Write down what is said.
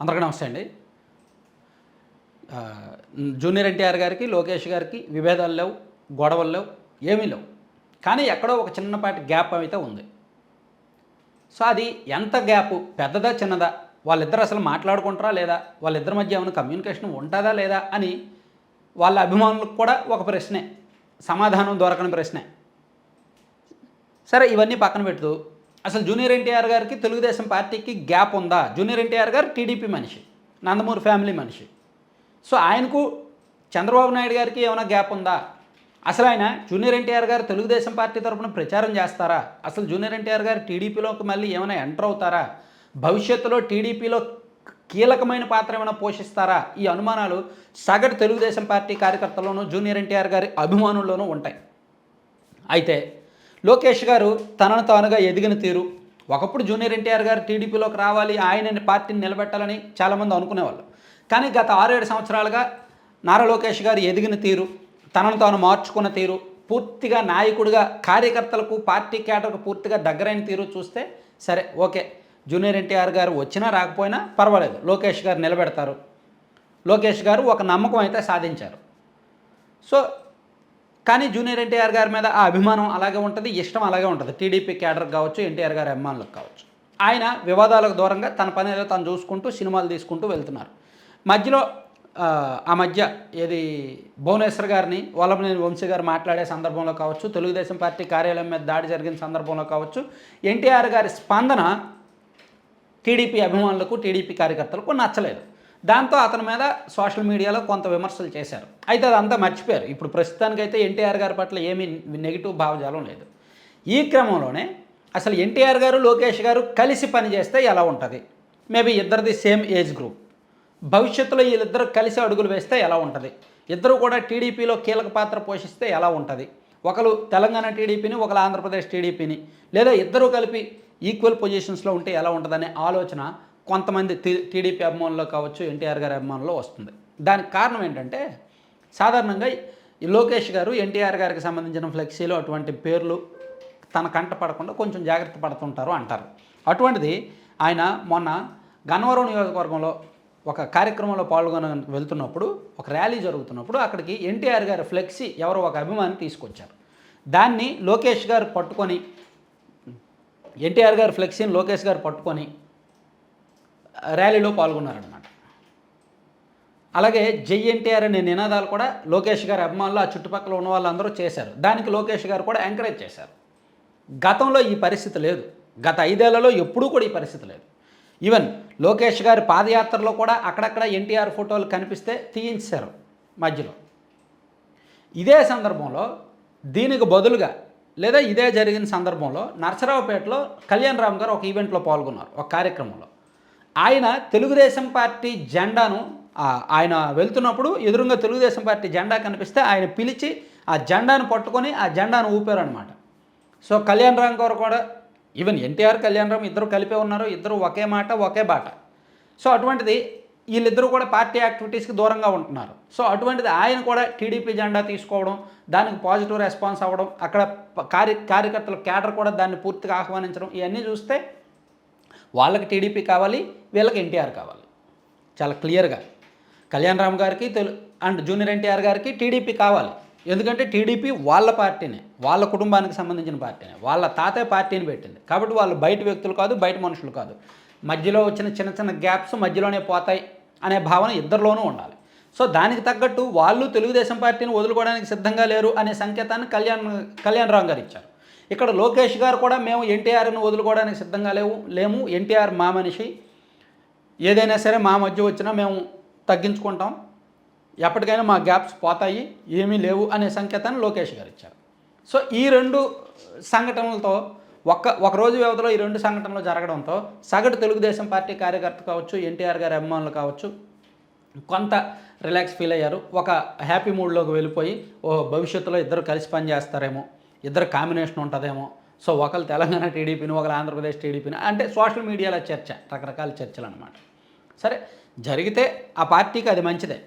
అందరికీ నమస్తే అండి. జూనియర్ ఎన్టీఆర్ గారికి లోకేష్ గారికి విభేదాలు లేవు గొడవలు లేవు ఏమీ లేవు. కానీ ఎక్కడో ఒక చిన్నపాటి గ్యాప్ అయితే ఉంది. సో అది ఎంత గ్యాప్? పెద్దదా చిన్నదా? వాళ్ళిద్దరు అసలు మాట్లాడుకుంటారా లేదా? వాళ్ళిద్దరి మధ్య ఏమైనా కమ్యూనికేషన్ ఉంటుందా లేదా అని వాళ్ళ అభిమానులకు కూడా ఒక ప్రశ్నే సమాధానం దొరకని ప్రశ్నే. సరే ఇవన్నీ పక్కన పెడుతూ అసలు జూనియర్ ఎన్టీఆర్ గారికి తెలుగుదేశం పార్టీకి గ్యాప్ ఉందా? జూనియర్ ఎన్టీఆర్ గారు టీడీపీ మనిషి నందమూరి ఫ్యామిలీ మనిషి. సో ఆయనకు చంద్రబాబు నాయుడు గారికి ఏమైనా గ్యాప్ ఉందా? అసలు ఆయన జూనియర్ ఎన్టీఆర్ గారు తెలుగుదేశం పార్టీ తరఫున ప్రచారం చేస్తారా? అసలు జూనియర్ ఎన్టీఆర్ గారు టీడీపీలోకి మళ్ళీ ఏమైనా ఎంటర్ అవుతారా? భవిష్యత్తులో టీడీపీలో కీలకమైన పాత్ర ఏమైనా పోషిస్తారా? ఈ అనుమానాలు సగటు తెలుగుదేశం పార్టీ కార్యకర్తల్లోనూ జూనియర్ ఎన్టీఆర్ గారి అభిమానుల్లోనూ ఉంటాయి. అయితే లోకేష్ గారు తనను తానుగా ఎదిగిన తీరు. ఒకప్పుడు జూనియర్ ఎన్టీఆర్ గారు టీడీపీలోకి రావాలి ఆయన పార్టీని నిలబెట్టాలని చాలామంది అనుకునేవాళ్ళు. కానీ గత ఆరేడు సంవత్సరాలుగా నారా లోకేష్ గారు ఎదిగిన తీరు తనను తాను మార్చుకున్న తీరు పూర్తిగా నాయకుడిగా కార్యకర్తలకు పార్టీ కేటర్కు పూర్తిగా దగ్గరైన తీరు చూస్తే సరే ఓకే జూనియర్ ఎన్టీఆర్ గారు వచ్చినా రాకపోయినా పర్వాలేదు లోకేష్ గారు నిలబెడతారు. లోకేష్ గారు ఒక నమ్మకం అయితే సాధించారు. సో కానీ జూనియర్ ఎన్టీఆర్ గారి మీద ఆ అభిమానం అలాగే ఉంటుంది ఇష్టం అలాగే ఉంటుంది. టీడీపీ క్యాడర్ కావచ్చు ఎన్టీఆర్ గారి అభిమానులకు కావచ్చు. ఆయన వివాదాలకు దూరంగా తన పని ఏదో తను చూసుకుంటూ సినిమాలు తీసుకుంటూ వెళ్తున్నారు. మధ్యలో ఆ, మధ్య ఏది భువనేశ్వర్ గారిని వల్లభనేని వంశీ గారు మాట్లాడే సందర్భంలో కావచ్చు తెలుగుదేశం పార్టీ కార్యాలయం మీద దాడి జరిగిన సందర్భంలో కావచ్చు ఎన్టీఆర్ గారి స్పందన టీడీపీ అభిమానులకు టీడీపీ కార్యకర్తలకు నచ్చలేదు. దాంతో అతని మీద సోషల్ మీడియాలో కొంత విమర్శలు చేశారు. అయితే అదంతా మర్చిపోయారు. ఇప్పుడు ప్రస్తుతానికైతే ఎన్టీఆర్ గారి పట్ల ఏమీ నెగిటివ్ భావజాలం లేదు. ఈ క్రమంలోనే అసలు ఎన్టీఆర్ గారు లోకేష్ గారు కలిసి పనిచేస్తే ఎలా ఉంటుంది? మేబీ ఇద్దరిది సేమ్ ఏజ్ గ్రూప్. భవిష్యత్తులో వీళ్ళిద్దరు కలిసి అడుగులు వేస్తే ఎలా ఉంటుంది? ఇద్దరు కూడా టీడీపీలో కీలక పాత్ర పోషిస్తే ఎలా ఉంటుంది? ఒకరు తెలంగాణ టీడీపీని ఒకరు ఆంధ్రప్రదేశ్ టీడీపీని. లేదా ఇద్దరు కలిపి ఈక్వల్ పొజిషన్స్లో ఉంటే ఎలా ఉంటుందనే ఆలోచన కొంతమంది టీడీపీ అభిమానుల్లో కావచ్చు ఎన్టీఆర్ గారి అభిమానుల్లో వస్తుంది. దానికి కారణం ఏంటంటే సాధారణంగా ఈ లోకేష్ గారు ఎన్టీఆర్ గారికి సంబంధించిన ఫ్లెక్సీలు అటువంటి పేర్లు తన కంట పడకుండా కొంచెం జాగ్రత్త పడుతుంటారు అంటారు. అటువంటిది ఆయన మొన్న గన్నవరం నియోజకవర్గంలో ఒక కార్యక్రమంలో పాల్గొన వెళ్తున్నప్పుడు ఒక ర్యాలీ జరుగుతున్నప్పుడు అక్కడికి ఎన్టీఆర్ గారి ఫ్లెక్సీ ఎవరో ఒక అభిమాని తీసుకొచ్చారు. దాన్ని లోకేష్ గారు పట్టుకొని ఎన్టీఆర్ గారి ఫ్లెక్సీని లోకేష్ గారు పట్టుకొని ర్యాలీలో పాల్గొన్నారనమాట అలాగే జై ఎన్టీఆర్ అనే నినాదాలు కూడా లోకేష్ గారి అభిమానులు ఆ చుట్టుపక్కల ఉన్న వాళ్ళందరూ చేశారు. దానికి లోకేష్ గారు కూడా ఎంకరేజ్ చేశారు. గతంలో ఈ పరిస్థితి లేదు. గత ఐదేళ్ళలో ఎప్పుడూ కూడా ఈ పరిస్థితి లేదు. ఈవెన్ లోకేష్ గారి పాదయాత్రలో కూడా అక్కడక్కడ ఎన్టీఆర్ ఫోటోలు కనిపిస్తే తీయించారు మధ్యలో. ఇదే సందర్భంలో దీనికి బదులుగా లేదా ఇదే జరిగిన సందర్భంలో నర్సరావుపేటలో కళ్యాణ్ రామ్ గారు ఒక ఈవెంట్లో పాల్గొన్నారు ఒక కార్యక్రమంలో. ఆయన తెలుగుదేశం పార్టీ జెండాను ఆయన వెళ్తున్నప్పుడు ఎదురుగా తెలుగుదేశం పార్టీ జెండా కనిపిస్తే ఆయన పిలిచి ఆ జెండాను పట్టుకొని ఆ జెండాను ఊపారు అనమాట సో కళ్యాణ్ రామ్ గారు కూడా ఈవెన్ ఎన్టీఆర్ కళ్యాణ్ రామ్ ఇద్దరు కలిపే ఉన్నారు ఇద్దరు ఒకే మాట ఒకే బాట. సో అటువంటిది వీళ్ళిద్దరూ కూడా పార్టీ యాక్టివిటీస్కి దూరంగా ఉంటున్నారు. సో అటువంటిది ఆయన కూడా టీడీపీ జెండా తీసుకోవడం దానికి పాజిటివ్ రెస్పాన్స్ అవ్వడం అక్కడ కార్య కార్యకర్తల క్యాడర్ కూడా దాన్ని పూర్తిగా ఆహ్వానించడం ఇవన్నీ చూస్తే వాళ్ళకి టీడీపీ కావాలి వీళ్ళకి ఎన్టీఆర్ కావాలి. చాలా క్లియర్గా. కళ్యాణ్ రామ్ గారికి తెలు అండ్ జూనియర్ ఎన్టీఆర్ గారికి టీడీపీ కావాలి. ఎందుకంటే టీడీపీ వాళ్ళ పార్టీనే వాళ్ళ కుటుంబానికి సంబంధించిన పార్టీనే వాళ్ళ తాతయ్య పార్టీని పెట్టింది. కాబట్టి వాళ్ళు బయట వ్యక్తులు కాదు బయట మనుషులు కాదు. మధ్యలో వచ్చిన చిన్న చిన్న గ్యాప్స్ మధ్యలోనే పోతాయి అనే భావన ఇద్దరిలోనూ ఉండాలి. సో దానికి తగ్గట్టు వాళ్ళు తెలుగుదేశం పార్టీని వదులుకోవడానికి సిద్ధంగా లేరు అనే సంకేతాన్ని కళ్యాణ్ కళ్యాణ్ రామ్ గారు ఇచ్చారు. ఇక్కడ లోకేష్ గారు కూడా మేము ఎన్టీఆర్ను వదులుకోవడానికి సిద్ధంగా లేవు లేము. ఎన్టీఆర్ మా మనిషి. ఏదైనా సరే మా మధ్య వచ్చినా మేము తగ్గించుకుంటాం. ఎప్పటికైనా మా గ్యాప్స్ పోతాయి ఏమీ లేవు అనే సంకేతాన్ని లోకేష్ గారు ఇచ్చారు. సో ఈ రెండు సంఘటనలతో ఒక్క ఒక రోజు వ్యవధిలో ఈ రెండు సంఘటనలు జరగడంతో సగటు తెలుగుదేశం పార్టీ కార్యకర్త కావచ్చు ఎన్టీఆర్ గారి అభిమానులు కావచ్చు కొంత రిలాక్స్ ఫీల్ అయ్యారు. ఒక హ్యాపీ మూడ్లోకి వెళ్ళిపోయి ఓ భవిష్యత్తులో ఇద్దరు కలిసి పనిచేస్తారేమో ఇద్దరు కాంబినేషన్ ఉంటుందేమో సో ఒకరు తెలంగాణ టీడీపీని ఒకరు ఆంధ్రప్రదేశ్ టీడీపీని అంటే సోషల్ మీడియాలో చర్చ రకరకాల చర్చలు అనమాట సరే జరిగితే ఆ పార్టీకి అది మంచిదే.